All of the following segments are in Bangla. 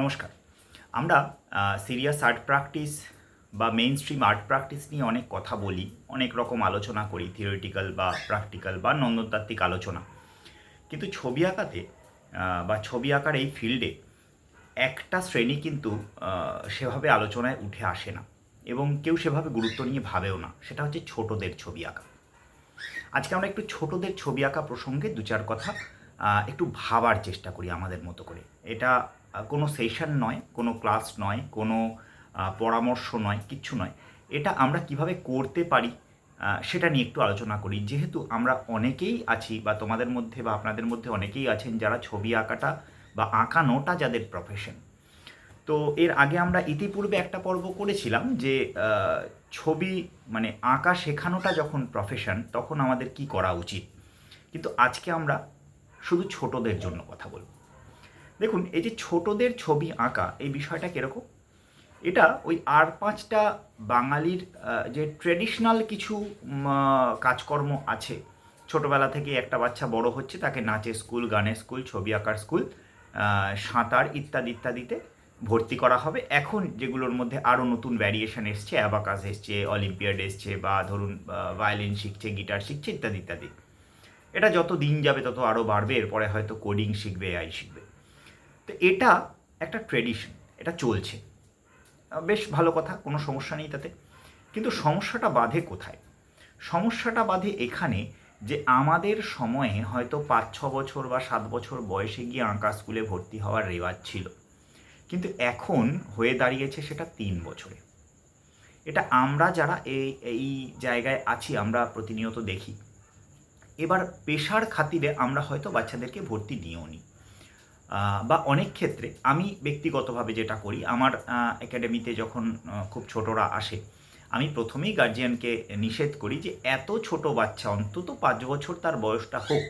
নমস্কার। আমরা সিরিয়াস আর্ট প্র্যাকটিস বা মেইন স্ট্রিম আর্ট প্র্যাকটিস নিয়ে অনেক কথা বলি, অনেক রকম আলোচনা করি থিওরিটিক্যাল বা প্র্যাকটিক্যাল বা নন্দনতাত্ত্বিক আলোচনা। কিন্তু ছবি আঁকাতে বা ছবি আঁকার এই ফিল্ডে একটা শ্রেণি কিন্তু সেভাবে আলোচনায় উঠে আসে না এবং কেউ সেভাবে গুরুত্ব নিয়ে ভাবেও না। সেটা হচ্ছে ছোটদের ছবি আঁকা। আজকে আমরা একটু ছোটদের ছবি আঁকা প্রসঙ্গে দু চার কথা একটু ভাবার চেষ্টা করি আমাদের মতো করে। এটা কোনো সেশন নয়, কোনো ক্লাস নয়, কোনো পরামর্শ নয় কিচ্ছু নয়। এটা আমরা কীভাবে করতে পারি সেটা নিয়ে একটু আলোচনা করি। যেহেতু আমরা অনেকেই আছি বা তোমাদের মধ্যে বা আপনাদের মধ্যে অনেকেই আছেন যারা ছবি আঁকাটা বা আঁকানোটা যাদের প্রফেশন তো এর আগে আমরা ইতিপূর্বে একটা পর্ব করেছিলাম যে ছবি মানে আঁকা শেখানোটা যখন প্রফেশন তখন আমাদের কি করা উচিত? কিন্তু আজকে আমরা শুধু ছোটদের জন্য কথা বলব। দেখুন, এই যে ছোটদের ছবি আঁকা, এই বিষয়টা কীরকম? এটা ওই আর পাঁচটা বাঙালির যে ট্রেডিশনাল কিছু কাজকর্ম আছে। ছোটবেলা থেকে একটা বাচ্চা বড় হচ্ছে, তাকে নাচের স্কুল গানের স্কুল ছবি আঁকার স্কুল সাঁতার ইত্যাদি ইত্যাদিতে ভর্তি করা হবে। এখন যেগুলোর মধ্যে আরও নতুন ভ্যারিয়েশন এসছে অ্যাবাকাস এসছে অলিম্পিয়াড এসছে, বা ধরুন ভায়োলিন শিখছে গিটার শিখছে, ইত্যাদি ইত্যাদি। এটা যত দিন যাবে, তত আরও বাড়বে, এরপরে হয়তো কোডিং শিখবে আই শিখবে। এটা একটা ট্রেডিশন এটা চলছে। বেশ ভালো কথা, কোনো সমস্যা নেই তাতে। কিন্তু সমস্যাটা বাধে কোথায়? সমস্যাটা বাধে এখানে যে আমাদের সময়ে হয়তো পাঁচ, ছ বছর বা সাত বছর বয়সে গিয়ে আঁকা স্কুলে ভর্তি হওয়ার রেওয়াজ ছিল। কিন্তু এখন হয়ে দাঁড়িয়েছে সেটা তিন বছরে। এটা আমরা যারা এই এই জায়গায় আছি, আমরা প্রতিনিয়ত দেখি। এবার পেশার খাতিরে আমরা হয়তো বাচ্চাদেরকে ভর্তি নিয়েও নিই বা অনেক ক্ষেত্রে আমি ব্যক্তিগতভাবে যেটা করি, আমার একাডেমিতে যখন খুব ছোটরা আসে, আমি প্রথমেই গার্জিয়ানকে নিষেধ করি যে এত ছোট বাচ্চা, অন্তত পাঁচ বছর তার বয়সটা হোক,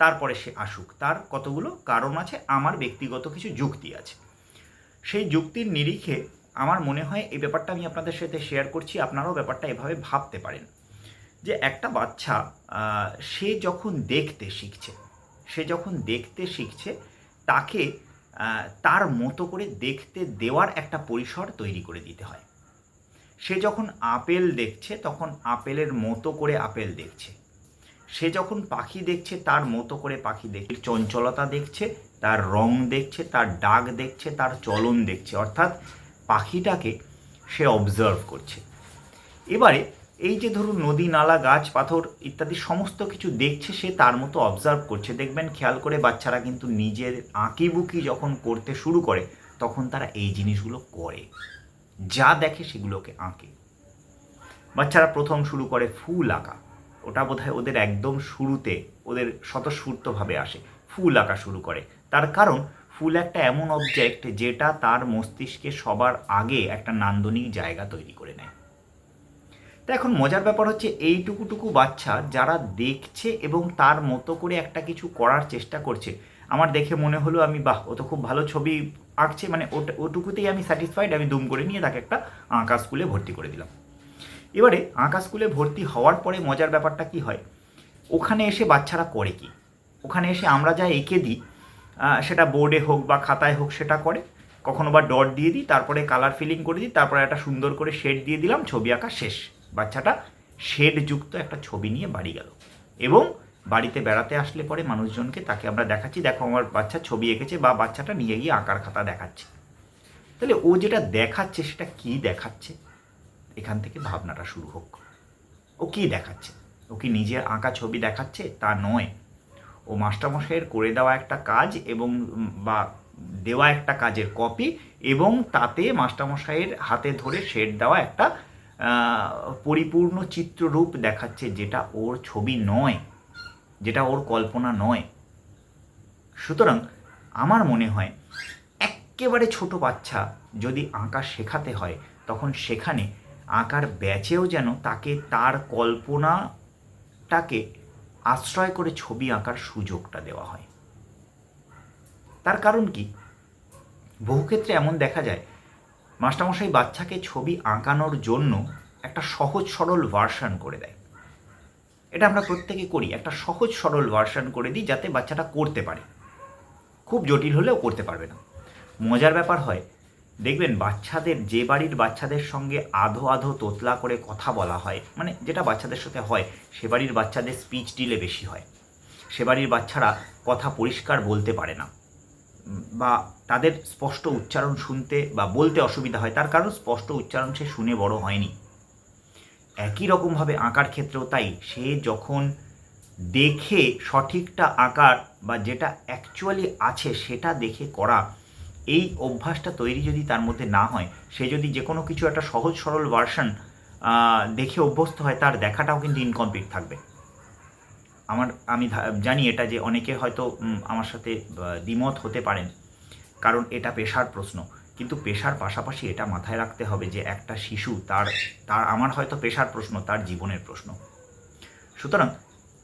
তারপরে সে আসুক। তার কতগুলো কারণ আছে, আমার ব্যক্তিগত কিছু যুক্তি আছে। সেই যুক্তির নিরিখে আমার মনে হয় এই ব্যাপারটা আমি আপনাদের সাথে শেয়ার করছি, আপনারাও ব্যাপারটা এভাবে ভাবতে পারেন। যে একটা বাচ্চা সে যখন দেখতে শিখছে, সে যখন দেখতে শিখছে তাকে তার মতো করে দেখতে দেওয়ার একটা পরিসর তৈরি করে দিতে হয়। সে যখন আপেল দেখছে, তখন আপেলের মতো করে আপেল দেখছে। সে যখন পাখি দেখছে, তার মতো করে পাখি দেখছে। চঞ্চলতা দেখছে, তার রং দেখছে, তার ডাক দেখছে, তার চলন দেখছে। অর্থাৎ পাখিটাকে সে অবজার্ভ করছে। এবারে এই যে ধরুন নদী, নালা, গাছ, পাথর ইত্যাদি সমস্ত কিছু দেখছে, সে তার মতো অবজার্ভ করছে। দেখবেন খেয়াল করে বাচ্চারা কিন্তু নিজের আঁকিবুকি যখন করতে শুরু করে, তখন তারা এই জিনিসগুলো করে। যা দেখে সেগুলোকে আঁকে। বাচ্চারা প্রথম শুরু করে ফুল আঁকা। ওটা বোধহয় ওদের একদম শুরুতে, ওদের স্বতঃস্ফূর্তভাবে আসে। ফুল আঁকা শুরু করে। তার কারণ, ফুল একটা এমন অবজেক্ট যেটা তার মস্তিষ্কে সবার আগে একটা নান্দনিক জায়গা তৈরি করে নেয়। তা এখন মজার ব্যাপার হচ্ছে এইটুকুটুকু বাচ্চা যারা দেখছে এবং তার মতো করে একটা কিছু করার চেষ্টা করছে, আমার দেখে মনে হলো আমি, বাহ, ও তো খুব ভালো ছবি আঁকছে মানে ওটা, ওটুকুতেই আমি স্যাটিসফাইড আমি দুম করে নিয়ে তাকে একটা আঁকা স্কুলে ভর্তি করে দিলাম। এবারে আঁকা স্কুলে ভর্তি হওয়ার পরে মজার ব্যাপারটা কি হয়? ওখানে এসে বাচ্চারা করে কি? ওখানে এসে আমরা যা এঁকে দিই সেটা বোর্ডে হোক বা খাতায় হোক সেটা করে, কখনো বা ডট দিয়ে দিই, তারপরে কালার ফিলিং করে দিই, তারপরে একটা সুন্দর করে শেড দিয়ে দিলাম, ছবি আঁকা শেষ। বাচ্চাটা শেডযুক্ত একটা ছবি নিয়ে বাড়ি গেল। এবং বাড়িতে বেড়াতে আসলে পরে মানুষজনকে তাকে আমরা দেখাচ্ছি, দেখো, আমার বাচ্চা ছবি এঁকেছে বা বাচ্চাটা নিয়ে গিয়ে আঁকার খাতা দেখাচ্ছে। তাহলে ও যেটা দেখাচ্ছে সেটা কি দেখাচ্ছে? এখান থেকে ভাবনাটা শুরু হোক। ও কি দেখাচ্ছে? ও কি নিজের আঁকা ছবি দেখাচ্ছে? তা নয়। ও মাস্টারমশাইয়ের করে দেওয়া একটা কাজ এবং বা দেওয়া একটা কাজের কপি এবং তাতে মাস্টারমশাইয়ের হাতে ধরে শেড দেওয়া একটা পরিপূর্ণ চিত্ররূপ দেখাচ্ছে যেটা ওর ছবি নয়, যেটা ওর কল্পনা নয়। সুতরাং আমার মনে হয় একেবারে ছোট বাচ্চা যদি আঁকা শেখাতে হয়, তখন সেখানে আঁকার ব্যাচেও যেন তাকে তার কল্পনাটাকে আশ্রয় করে ছবি আঁকার সুযোগটা দেওয়া হয়। তার কারণ কি? বহু ক্ষেত্রে এমন দেখা যায় মাস্টারমশাই বাচ্চাকে ছবি আঁকানোর জন্য একটা সহজ সরল ভার্সন করে দেয়। এটা আমরা প্রত্যেকে করি, একটা সহজ সরল ভার্সন করে দিই যাতে বাচ্চাটা করতে পারে। খুব জটিল হলেও করতে পারবে না। মজার ব্যাপার হয়, দেখবেন বাচ্চাদের, যে বাড়ির বাচ্চাদের সঙ্গে আধো আধো তোতলা করে কথা বলা হয় মানে যেটা বাচ্চাদের সাথে হয়, সে বাড়ির বাচ্চাদের স্পিচ ডিলে বেশি হয়। সে বাড়ির বাচ্চারা কথা পরিষ্কার বলতে পারে না। বা তাদের স্পষ্ট উচ্চারণ শুনতে বা বলতে অসুবিধা হয়, তার কারণ স্পষ্ট উচ্চারণ সে শুনে বড় হয়নি। একই রকমভাবে আঁকার ক্ষেত্রেও তাই, সে যখন দেখে সঠিকটা আঁকার বা যেটা অ্যাকচুয়ালি আছে সেটা দেখে করা, এই অভ্যাসটা তৈরি যদি তার মধ্যে না হয়, সে যদি যে কোনো কিছু একটা সহজ সরল ভার্সন দেখে অভ্যস্ত হয়, তার দেখাটাও কিন্তু ইনকমপ্লিট থাকবে। আমার, আমি জানি এটা যে অনেকে হয়তো আমার সাথে দ্বিমত হতে পারেন। কারণ এটা পেশার প্রশ্ন। কিন্তু পেশার পাশাপাশি এটা মাথায় রাখতে হবে যে একটা শিশু তার তার, আমার হয়তো পেশার প্রশ্ন, তার জীবনের প্রশ্ন। সুতরাং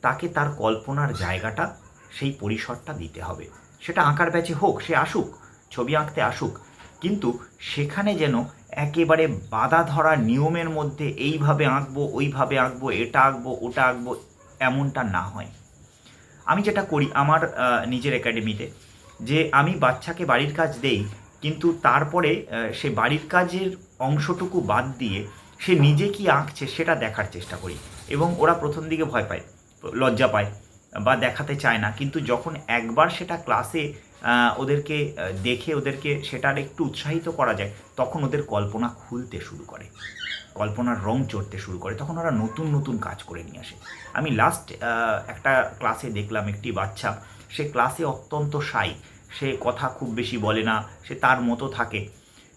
তাকে তার কল্পনার জায়গাটা, সেই পরিসরটা দিতে হবে। সেটা আঁকার ব্যাচে হোক, সে আসুক, ছবি আঁকতে আসুক, কিন্তু সেখানে যেন একেবারে বাধা ধরা নিয়মের মধ্যে এইভাবে আঁকবো, ওইভাবে আঁকবো, এটা আঁকবো, ওটা আঁকবো এমনটা না হয়। আমি যেটা করি আমার নিজের একাডেমিতে যে আমি বাচ্চাকে বাড়ির কাজ দেই, কিন্তু তারপরে সে বাড়ির কাজের অংশটুকু বাদ দিয়ে সে নিজে কি আঁকছে সেটা দেখার চেষ্টা করি এবং ওরা প্রথম দিকে ভয় পায়, লজ্জা পায় বা দেখাতে চায় না। কিন্তু যখন একবার সেটা ক্লাসে ওদেরকে দেখে ওদেরকে সেটার একটু উৎসাহিত করা যায়, তখন ওদের কল্পনা খুলতে শুরু করে। কল্পনার রং চড়তে শুরু করে, তখন ওরা নতুন নতুন কাজ করে নিয়ে আসে। আমি লাস্ট একটা ক্লাসে দেখলাম একটি বাচ্চা, সে ক্লাসে অত্যন্ত সাই সে কথা খুব বেশি বলে না, সে তার মতো থাকে।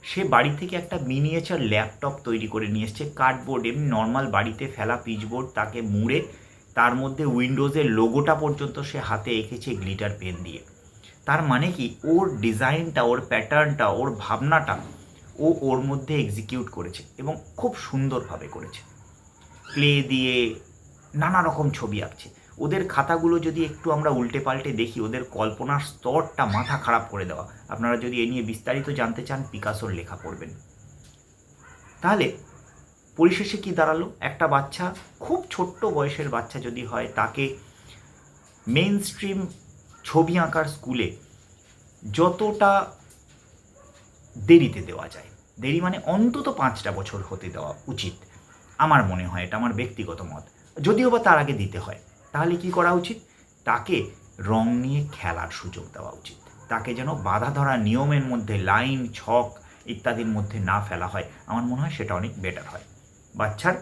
সে বাড়ি থেকে একটা মিনিয়েচার ল্যাপটপ তৈরি করে নিয়ে এসছে কার্ডবোর্ড এমনি নর্মাল বাড়িতে ফেলা পিচবোর্ড তাকে মুড়ে, তার মধ্যে উইন্ডোজের লোগোটা পর্যন্ত সে হাতে এঁকেছে গ্লিটার পেন দিয়ে। তার মানে কি, ওর ডিজাইনটা ওর প্যাটার্নটা ওর ভাবনাটা ও ওর মধ্যে এক্সিকিউট করেছে এবং খুব সুন্দরভাবে করেছে। ক্লে দিয়ে নানা রকম ছবি আঁকছে। ওদের খাতাগুলো যদি একটু আমরা উল্টে পাল্টে দেখি, ওদের কল্পনার স্তরটা মাথা খারাপ করে দেওয়া। আপনারা যদি এ নিয়ে বিস্তারিত জানতে চান পিকাসোর লেখা পড়বেন। তাহলে পরিশেষে কি দাঁড়াল? একটা বাচ্চা, খুব ছোট্ট বয়সের বাচ্চা যদি হয়, তাকে মেইন স্ট্রিম ছবি আঁকার স্কুলে যতটা দেরিতে দেওয়া যায়। দেরি মানে অন্তত পাঁচটা বছর হতে দেওয়া উচিত। আমার মনে হয় এটা আমার ব্যক্তিগত মত। যদিও বা তার আগে দিতে হয়। তাহলে কি করা উচিত? তাকে রং নিয়ে খেলার সুযোগ দেওয়া উচিত। তাকে যেন বাধা ধরা নিয়মের মধ্যে লাইন, ছক ইত্যাদির মধ্যে না ফেলা হয়। আমার মনে হয় সেটা অনেক বেটার হয়। বাচ্চার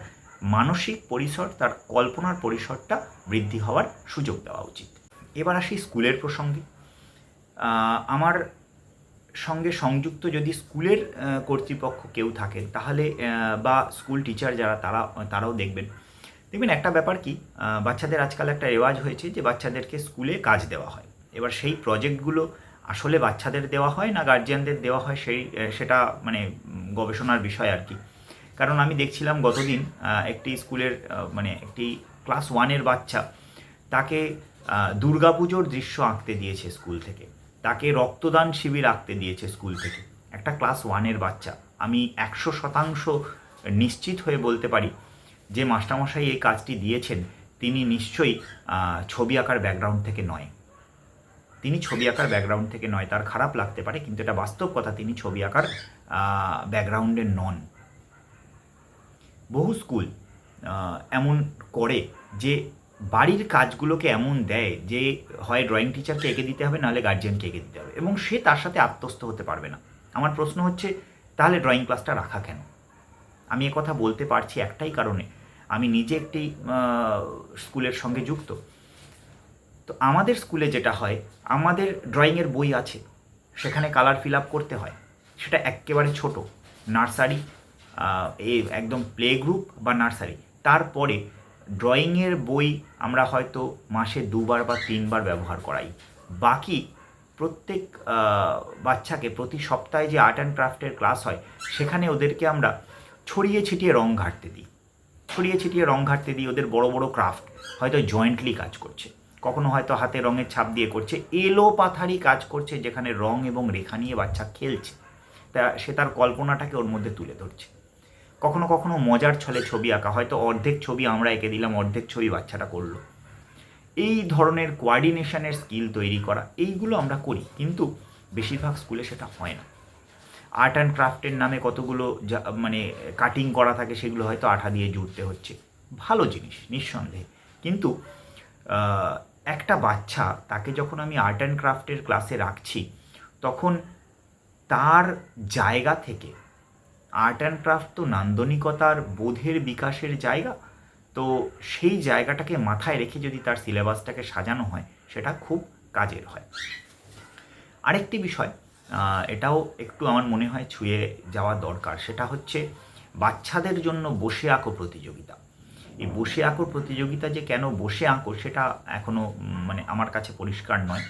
মানসিক পরিসর, তার কল্পনার পরিসরটা বৃদ্ধি হওয়ার সুযোগ দেওয়া উচিত। এবার আসি স্কুলের প্রসঙ্গে। আমার সঙ্গে সংযুক্ত যদি স্কুলের কর্তৃপক্ষ কেউ থাকেন তাহলে বা স্কুল টিচার যারা, তারা, তারাও দেখবেন। দেখবেন একটা ব্যাপার কি বাচ্চাদের আজকাল একটা রেওয়াজ হয়েছে যে বাচ্চাদেরকে স্কুলে কাজ দেওয়া হয়। এবার সেই প্রজেক্টগুলো আসলে বাচ্চাদের দেওয়া হয় না গার্জিয়ানদের দেওয়া হয় সেই সেটা মানে গবেষণার বিষয় আর কি। কারণ আমি দেখছিলাম গতদিন একটি স্কুলের মানে একটি ক্লাস ওয়ানের বাচ্চা, তাকে দুর্গাপুজোর দৃশ্য আঁকতে দিয়েছে স্কুল থেকে। তাকে রক্তদান শিবির আঁকতে দিয়েছে স্কুল থেকে। একটা ক্লাস ওয়ানের বাচ্চা। আমি একশো শতাংশ নিশ্চিত হয়ে বলতে পারি, যে মাস্টারমশাই এই কাজটি দিয়েছেন, তিনি নিশ্চয়ই ছবি আঁকার ব্যাকগ্রাউন্ড থেকে নয়। তিনি ছবি আঁকার ব্যাকগ্রাউন্ড থেকে নয়, তার খারাপ লাগতে পারে, কিন্তু এটা বাস্তব কথা, তিনি ছবি আঁকার ব্যাকগ্রাউন্ডে নন। বহু স্কুল এমন করে যে বাড়ির কাজগুলোকে এমন দেয় যে হয় ড্রয়িং টিচারকে এঁকে দিতে হবে, নাহলে গার্জিয়ানকে এঁকে দিতে হবে। এবং সে তার সাথে আত্মস্থ হতে পারবে না। আমার প্রশ্ন হচ্ছে, তাহলে ড্রয়িং ক্লাসটা রাখা কেন? আমি এ কথা বলতে পারছি একটাই কারণে। আমি নিজে একটি স্কুলের সঙ্গে যুক্ত। তো আমাদের স্কুলে যেটা হয়, আমাদের ড্রয়িংয়ের বই আছে। সেখানে কালার ফিল আপ করতে হয়। সেটা একেবারে ছোট। নার্সারি একদম প্লে গ্রুপ বা নার্সারি। তারপরে ড্রয়িংয়ের বই আমরা হয়তো মাসে দুবার বা তিনবার ব্যবহার করাই। বাকি প্রত্যেক বাচ্চাকে প্রতি সপ্তাহে যে আর্ট অ্যান্ড ক্রাফটের ক্লাস হয়, সেখানে ওদেরকে আমরা ছড়িয়ে ছিটিয়ে রং ঘাটতে দিই। ছড়িয়ে ছিটিয়ে রং ঘাটতে দিই ওদের বড় বড় ক্রাফট, হয়তো জয়েন্টলি কাজ করছে। কখনো হয়তো হাতে রঙের ছাপ দিয়ে করছে, এলো পাথারি কাজ করছে যেখানে রং এবং রেখা নিয়ে বাচ্চা খেলছে। তা সে তার কল্পনাটাকে ওর মধ্যে তুলে ধরছে। কখনো কখনো মজার ছলে ছবি আঁকা। হয়তো অর্ধেক ছবি আমরা এঁকে দিলাম, অর্ধেক ছবি বাচ্চাটা করল। এই ধরনের কোয়ার্ডিনেশনের স্কিল তৈরি করা, এইগুলো আমরা করি, কিন্তু বেশিরভাগ স্কুলে সেটা হয় না। আর্ট অ্যান্ড ক্রাফটের নামে কতগুলো যা মানে কাটিং করা থাকে, সেগুলো হয়তো আঠা দিয়ে জুড়তে হচ্ছে। ভালো জিনিস, নিঃসন্দেহে। কিন্তু একটা বাচ্চা, তাকে যখন আমি আর্ট অ্যান্ড ক্রাফটের ক্লাসে রাখছি, তখন তার জায়গা থেকে আর্ট অ্যান্ড ক্রাফট তো নান্দনিকতার বোধের বিকাশের জায়গা। তো সেই জায়গাটাকে মাথায় রেখে যদি তার সিলেবাসটাকে সাজানো হয়, সেটা খুব কাজের হয়। আরেকটি বিষয় এটাও একটু আমার মনে হয় ছুঁয়ে যাওয়া দরকার। সেটা হচ্ছে বাচ্চাদের জন্য বসে আঁকো প্রতিযোগিতা। এই বসে আঁকো প্রতিযোগিতা যে কেন বসে আঁকো, সেটা এখনও মানে আমার কাছে পরিষ্কার নয়।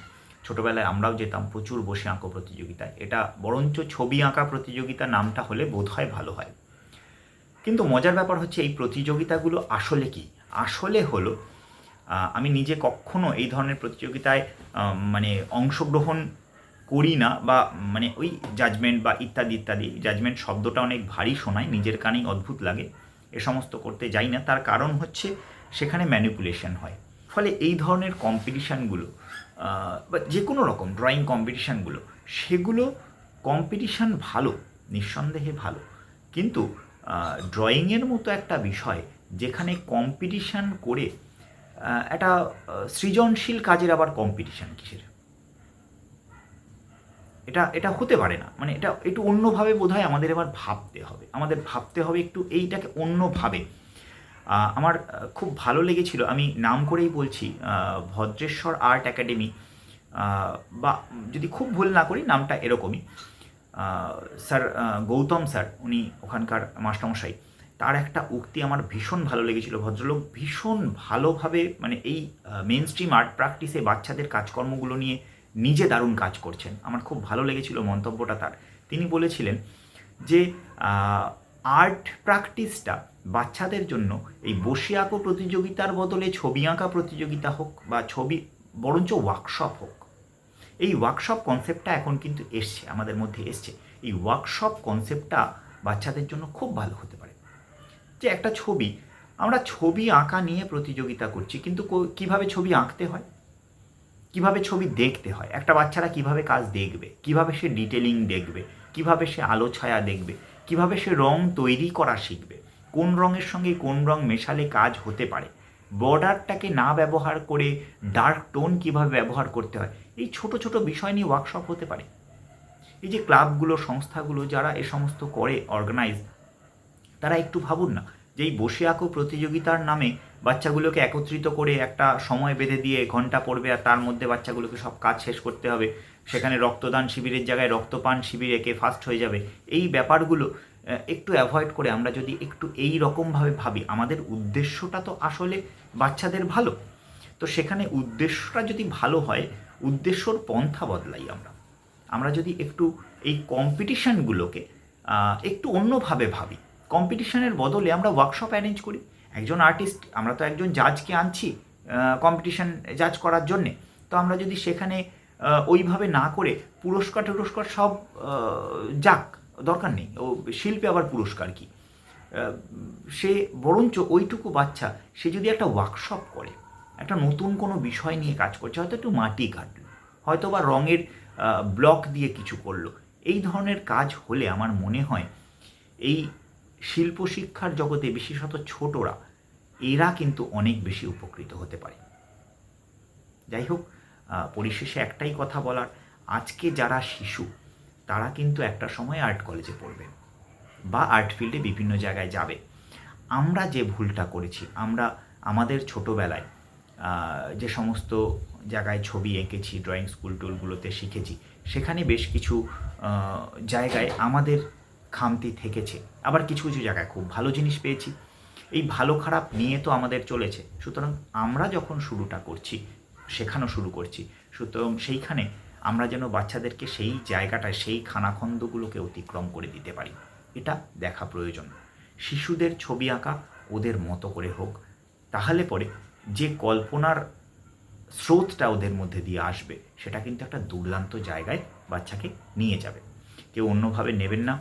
ছোটোবেলায় আমরাও যেতাম প্রচুর বসে আঁকো প্রতিযোগিতায়। এটা বরঞ্চ ছবি আঁকা প্রতিযোগিতা নামটা হলে বোধ হয় ভালো হয়। কিন্তু মজার ব্যাপার হচ্ছে এই প্রতিযোগিতাগুলো আসলে কি? আসলে হলো আমি নিজে কখনো এই ধরনের প্রতিযোগিতায় মানে অংশগ্রহণ করি না বা মানে ওই জাজমেন্ট বা ইত্যাদি ইত্যাদি। জাজমেন্ট শব্দটা অনেক ভারী শোনায়, নিজের কানেই অদ্ভুত লাগে। এ সমস্ত করতে যাই না। তার কারণ হচ্ছে সেখানে ম্যানিপুলেশন হয়। ফলে এই ধরনের কম্পিটিশানগুলো বা যে কোনো রকম ড্রয়িং কম্পিটিশানগুলো সেগুলো কম্পিটিশান ভালো, নিঃসন্দেহে ভালো। কিন্তু ড্রয়িংয়ের মতো একটা বিষয় যেখানে কম্পিটিশান করে একটা সৃজনশীল কাজের আবার কম্পিটিশান কিসের? এটা এটা হতে পারে না। মানে এটা একটু অন্যভাবে বোধ হয় আমাদের এবার ভাবতে হবে। আমাদের ভাবতে হবে একটু এইটাকে অন্যভাবে। আমার খুব ভালো লেগেছিল। আমি নাম করেই বলছি ভদ্রেশ্বর আর্ট একাডেমি বা যদি খুব ভুল না করি, নামটা এরকমই। স্যার গৌতম স্যার, উনি ওখানকার মাস্টারমশাই, তার একটা উক্তি আমার ভীষণ ভালো লেগেছিল। ভদ্রলোক ভীষণ ভালোভাবে মানে এই মেন স্ট্রিম আর্ট প্র্যাকটিসে বাচ্চাদের কাজকর্মগুলো নিয়ে নিজে দারুণ কাজ করছেন। আমার খুব ভালো লেগেছিল মন্তব্যটা তার। তিনি বলেছিলেন যে আর্ট প্র্যাকটিসটা বাচ্চাদের জন্য এই বসে আঁকো প্রতিযোগিতার বদলে ছবি আঁকা প্রতিযোগিতা হোক বা ছবি, বরঞ্চ ওয়ার্কশপ হোক। এই ওয়ার্কশপ কনসেপ্টটা এখন কিন্তু এসছে, আমাদের মধ্যে এসছে। এই ওয়ার্কশপ কনসেপ্টটা বাচ্চাদের জন্য খুব ভালো হতে পারে। যে একটা ছবি, আমরা ছবি আঁকা নিয়ে প্রতিযোগিতা করছি, কিন্তু কীভাবে ছবি আঁকতে হয়? কীভাবে ছবি দেখতে হয়? একটা বাচ্চারা কীভাবে কাজ দেখবে? কীভাবে সে ডিটেলিং দেখবে? কীভাবে সে আলো ছায়া দেখবে? কীভাবে সে রং তৈরি করা শিখবে? কোন রঙের সঙ্গে কোন রং মেশালে কাজ হতে পারে। বর্ডারটাকে না ব্যবহার করে ডার্ক টোন কীভাবে ব্যবহার করতে হয়, এই ছোট ছোট বিষয় নিয়ে ওয়ার্কশপ হতে পারে। এই যে ক্লাবগুলো, সংস্থাগুলো যারা এ সমস্ত করে অর্গানাইজ তারা একটু ভাবুন না যে এই বসে আঁকো প্রতিযোগিতার নামে বাচ্চাগুলোকে একত্রিত করে একটা সময় বেঁধে দিয়ে ঘণ্টা পড়বে আর তার মধ্যে বাচ্চাগুলোকে সব কাজ শেষ করতে হবে। সেখানে রক্তদান শিবিরের জায়গায় রক্তপান শিবিরে কে ফার্স্ট হয়ে যাবে। এই ব্যাপারগুলো একটু অ্যাভয়েড করে আমরা যদি একটু এই রকমভাবে ভাবি, আমাদের উদ্দেশ্যটা তো আসলে বাচ্চাদের ভালো। তো সেখানে উদ্দেশ্যটা যদি ভালো হয়, উদ্দেশ্যর পন্থা বদলাই আমরা। আমরা যদি একটু এই কম্পিটিশানগুলোকে একটু অন্যভাবে ভাবি। কম্পিটিশানের বদলে আমরা ওয়ার্কশপ অ্যারেঞ্জ করি। একজন আর্টিস্ট আমরা তো একজন জাজকে আনছি কম্পিটিশান জাজ করার জন্যে। তো আমরা যদি সেখানে ওইভাবে না করে পুরস্কার টুরস্কার সব যাক দরকার নেই। ও শিল্পে আবার পুরস্কার কি? সে বরঞ্চ ওইটুকু বাচ্চা, সে যদি একটা ওয়ার্কশপ করে, একটা নতুন কোনো বিষয় নিয়ে কাজ করছে, হয়তো একটু মাটি কাটলো, হয়তো বা রঙের ব্লক দিয়ে কিছু করল। এই ধরনের কাজ হলে আমার মনে হয় এই শিল্প শিক্ষার জগতে বিশেষত ছোটরা, এরা কিন্তু অনেক বেশি উপকৃত হতে পারে। যাই হোক পরিশেষে একটাই কথা বলার, আজকে যারা শিশু তারা কিন্তু একটা সময় আর্ট কলেজে পড়বে বা আর্ট ফিল্ডে বিভিন্ন জায়গায় যাবে। আমরা যে ভুলটা করেছি, আমরা আমাদের ছোটোবেলায় যে সমস্ত জায়গায় ছবি এঁকেছি ড্রয়িং স্কুল টুলগুলোতে শিখেছি, সেখানে বেশ কিছু জায়গায় আমাদের খামতি থেকেছে। আবার কিছু কিছু জায়গায় খুব ভালো জিনিস পেয়েছি। এই ভালো খারাপ নিয়ে তো আমাদের চলেছে। সুতরাং আমরা যখন শুরুটা করছি, শেখানো শুরু করছি, সুতরাং সেইখানে আমরা যেন বাচ্চাদেরকে সেই জায়গাটায়, সেই খানাখন্দগুলোকে অতিক্রম করে দিতে পারি। এটা দেখা প্রয়োজন। শিশুদের ছবি আঁকা ওদের মতো করে হোক, তাহলে পরে যে কল্পনার স্রোতটা ওদের মধ্যে দিয়ে আসবে, সেটা কিন্তু একটা দুর্দান্ত জায়গায় বাচ্চাকে নিয়ে যাবে। কেউ অন্যভাবে নেবেন না।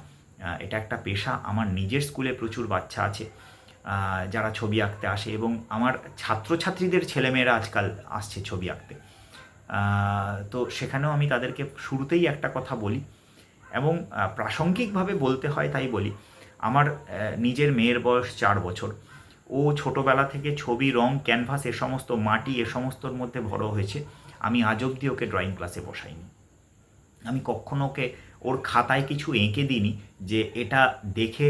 এটা একটা পেশা। আমার নিজের স্কুলে প্রচুর বাচ্চা আছে যারা ছবি আঁকতে আসে এবং আমার ছাত্রছাত্রীদের ছেলেমেয়েরা আজকাল আসছে ছবি আঁকতে। তো সেখানেও আমি তাদেরকে শুরুতেই একটা কথা বলি এবং প্রাসঙ্গিকভাবে বলতে হয় তাই বলি। আমার নিজের মেয়ের বয়স চার বছর। ও ছোটোবেলা থেকে ছবি, রং, ক্যানভাস এ সমস্ত, মাটি এ সমস্তর মধ্যে বড় হয়েছে। আমি আজ অবধি ওকে ড্রয়িং ক্লাসে বসাইনি। আমি কখনো ওকে, ওর খাতায় কিছু এঁকে দিইনি যে এটা দেখে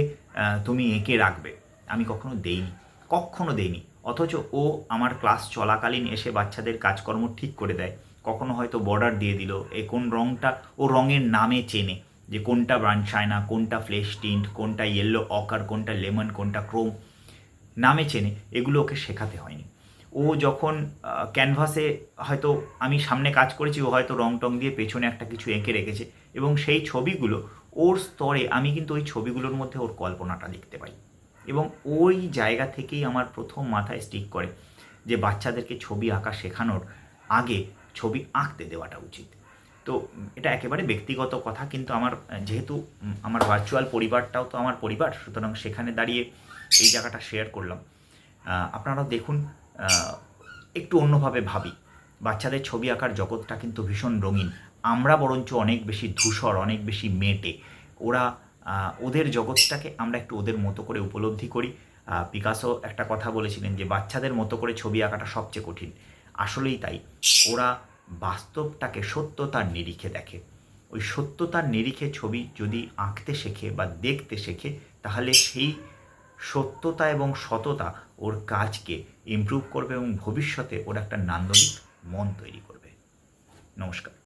তুমি এঁকে রাখবে। আমি কখনো দেইনি কখনো দেইনি। অথচ ও আমার ক্লাস চলাকালীন এসে বাচ্চাদের কাজকর্ম ঠিক করে দেয়। কখনো হয়তো বর্ডার দিয়ে দিল, এ কোন রঙটা ও রঙের নামে চেনে যে কোনটা ব্রাঞ্চায়না কোনটা ফ্লেশ টিন্ট কোনটা ইয়েলো অকার কোনটা লেমন কোনটা ক্রোম নামে চেনে, এগুলো ওকে শেখাতে হয়নি। ও যখন ক্যানভাসে হয়তো আমি সামনে কাজ করেছি, ও হয়তো রং টং দিয়ে পেছনে একটা কিছু এঁকে রেখেছে এবং সেই ছবিগুলো ওর স্তরে আমি কিন্তু ওই ছবিগুলোর মধ্যে ওর কল্পনাটা দেখতে পাই এবং ওই জায়গা থেকেই আমার প্রথম মাথায় স্টিক করে যে বাচ্চাদেরকে ছবি আঁকা শেখানোর আগে ছবি আঁকতে দেওয়াটা উচিত। তো এটা একেবারে ব্যক্তিগত কথা কিন্তু আমার যেহেতু আমার ভার্চুয়াল পরিবারটাও তো আমার পরিবার সুতরাং সেখানে দাঁড়িয়ে এই জায়গাটা শেয়ার করলাম। আপনারা দেখুন একটু অন্যভাবে ভাবি। বাচ্চাদের ছবি আঁকার জগৎটা কিন্তু ভীষণ রঙিন। আমরা বরঞ্চ অনেক বেশি ধূসর অনেক বেশি মেটে। ওরা ওদের জগৎটাকে আমরা একটু ওদের মতো করে উপলব্ধি করি। আহ, পিকাসো একটা কথা বলেছিলেন যে বাচ্চাদের মতো করে ছবি আঁকাটা সবচেয়ে কঠিন। আসলেই তাই। ওরা বাস্তবটাকে সত্যতার নিরিখে দেখে। ওই সত্যতার নিরিখে ছবি যদি আঁকতে শেখে বা দেখতে শেখে, তাহলে সেই সত্যতা এবং সততা ওর কাজকে ইমপ্রুভ করবে এবং ভবিষ্যতে ওর একটা নান্দনিক মন তৈরি করবে। নমস্কার।